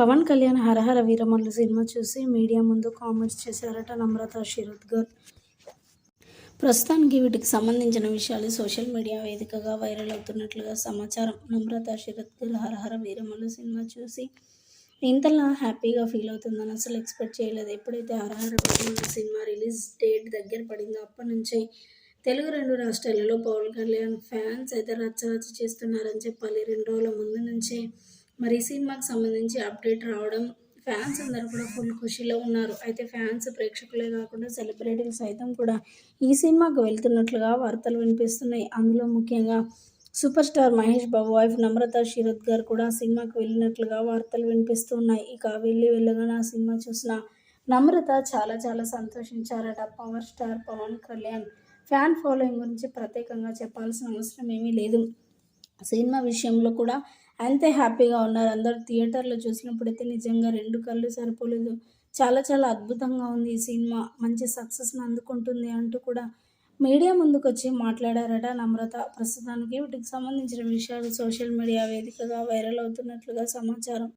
పవన్ కళ్యాణ్ హరహర Veeramallu cinema చూసి media ముందు comments చేశారట నమ్రత శిరోద్కర్ ప్రస్తుతానికి వీటికి సంబంధించిన విషయాలు సోషల్ మీడియా వేదికగా వైరల్ అవుతున్నట్లుగా సమాచారం. నమ్రత శిరోద్కర్ హరహర వీరమల్లు సినిమా చూసి ఇంతలా హ్యాపీగా ఫీల్ అవుతుందని అసలు ఎక్స్పెక్ట్ చేయలేదు. ఎప్పుడైతే Hara Hara Veeramallu cinema release date దగ్గర పడిందో అప్పటి నుంచే తెలుగు రెండు రాష్ట్రాలలో పవన్ కళ్యాణ్ ఫ్యాన్స్ అయితే రచ్చరచ్చ చేస్తున్నారని చెప్పాలి. రెండు రోజుల ముందు నుంచే మరి ఈ సినిమాకి సంబంధించి అప్డేట్ రావడం ఫ్యాన్స్ అందరూ కూడా ఫుల్ ఖుషీలో ఉన్నారు. అయితే ఫ్యాన్స్ ప్రేక్షకులే కాకుండా సెలబ్రిటీలు సైతం కూడా ఈ సినిమాకు వెళ్తున్నట్లుగా వార్తలు వినిపిస్తున్నాయి. అందులో ముఖ్యంగా super star Mahesh Babu wife Namrata Shirodkar గారు కూడా సినిమాకు వెళ్ళినట్లుగా వార్తలు వినిపిస్తున్నాయి. ఇక వెళ్ళి వెళ్ళగానే ఆ సినిమా చూసిన నమ్రత చాలా చాలా సంతోషించారట. Power star Pawan Kalyan fan following గురించి ప్రత్యేకంగా చెప్పాల్సిన అవసరం ఏమీ లేదు. సినిమా విషయంలో కూడా అంతే హ్యాపీగా ఉన్నారు. అందరు థియేటర్లో చూసినప్పుడైతే నిజంగా రెండు కళ్ళు సరిపోలేదు. చాలా చాలా అద్భుతంగా ఉంది ఈ సినిమా. మంచి సక్సెస్ని అందుకుంటుంది అంటూ కూడా మీడియా ముందుకు వచ్చి మాట్లాడారట నమ్రత. ప్రస్తుతానికి వీటికి సంబంధించిన విషయాలు సోషల్ మీడియా వేదికగా వైరల్ అవుతున్నట్లుగా సమాచారం.